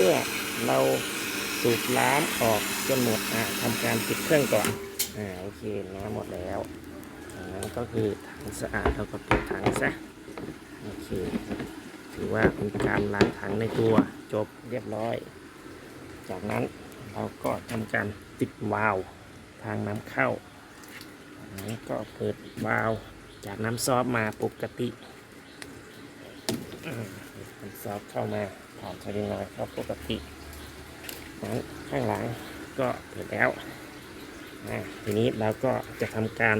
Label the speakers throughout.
Speaker 1: มื่อเราสูบน้ำออกจนหมดอ่าทำการปิดเครื่องก่อนอ่าโอเคน้ำหมดแล้วกนั้นก็คือถังสะอาดเราก็ปิดถังซะโอเคถือว่าเป็นการล้างถังในตัวจบเรียบร้อย จากนั้นเราก็ทำการติดวาล์วทางน้ำเข้ากนั้นก็เปิดวาล์วจากน้ำซอฟมาปกติน้ำซอฟเข้ามา ผ่านสลิงน้อยเข้าปกตินั้นข้างหลังก็เปิดแล้วทีนี้เราก็จะทำการ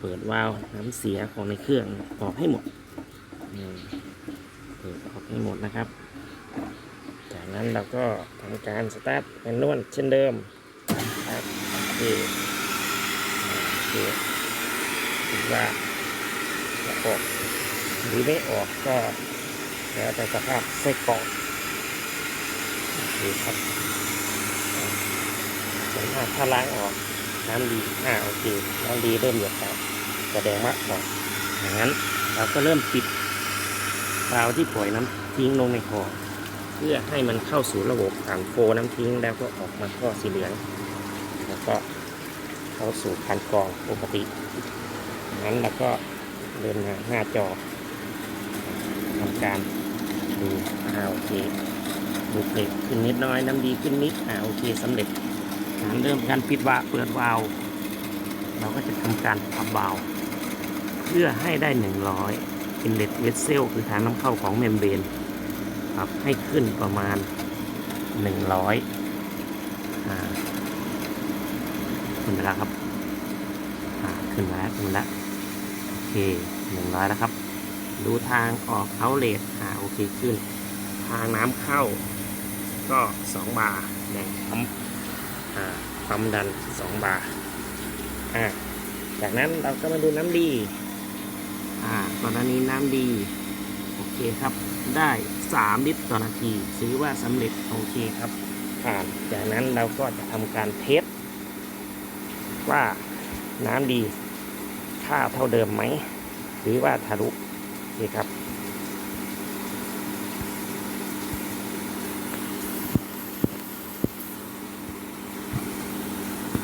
Speaker 1: เปิดวาล์วน้ำเสียของในเครื่องออกให้หมดเปิดออกให้หมดนะครับ จากนั้นเราก็ทำการสตาร์ทแมนนวลเช่นเดิมครับโอเคปิดว่าจะออกหรือไม่ออกก็แล้วแต่สภาพไส้กรอก โอเครับสวนมากถ้าล้างออกน้ำดีอ่าโอเคน้ำดีเริ่มหยดแล้วแสดงว่าออกอย่างนั้นเราก็เริ่มปิดวาล์วที่ปล่อยน้ำทิ้งลงในคอเพื่อให้มันเข้าสู่ระบบผ่านโฟน้ำทิ้งแล้วก็ออกมาท่อสีเหลืองแล้วก็เข้าสู่คันกรองปกติงั้นเราก็เดินมาหน้าจอทำการดูอ่าโอเค บุกเล็กขึ้นนิดน้อยน้ำดีขึ้นนิดอ่าโอเคสำเร็จการเริ่มการปิดวาเปิดวาล์วเราก็จะทำการพับวาล์วเพื่อให้ได้ 100อินเลตเวสเซลคือทางน้ำเข้าของเมมเบรนปรับให้ขึ้นประมาณ 100อ่าขึ้นไปแล้วครับอ่าขึ้นมาแล้วขึ้นมาแล้วโอเค 100 แล้วครับ ดูทางออกเอาเลทอ่าโอเคขึ้น ทางน้ำเข้า ก็ 2 บาร์แบ่งปั๊มอ่าปั๊มดัน 2 บาร์อ่าจากนั้นเราก็มาดูน้ำดีอ่ากรณีน้ำดี โอเคครับ ได้ 3 ลิตรต่อนาทีถือว่าสำเร็จโอเคครับผ่านจากนั้นเราก็จะทำการเทสว่าน้ำดีค่าเท่าเดิมไหม หรือว่าทะลุโอเคครับ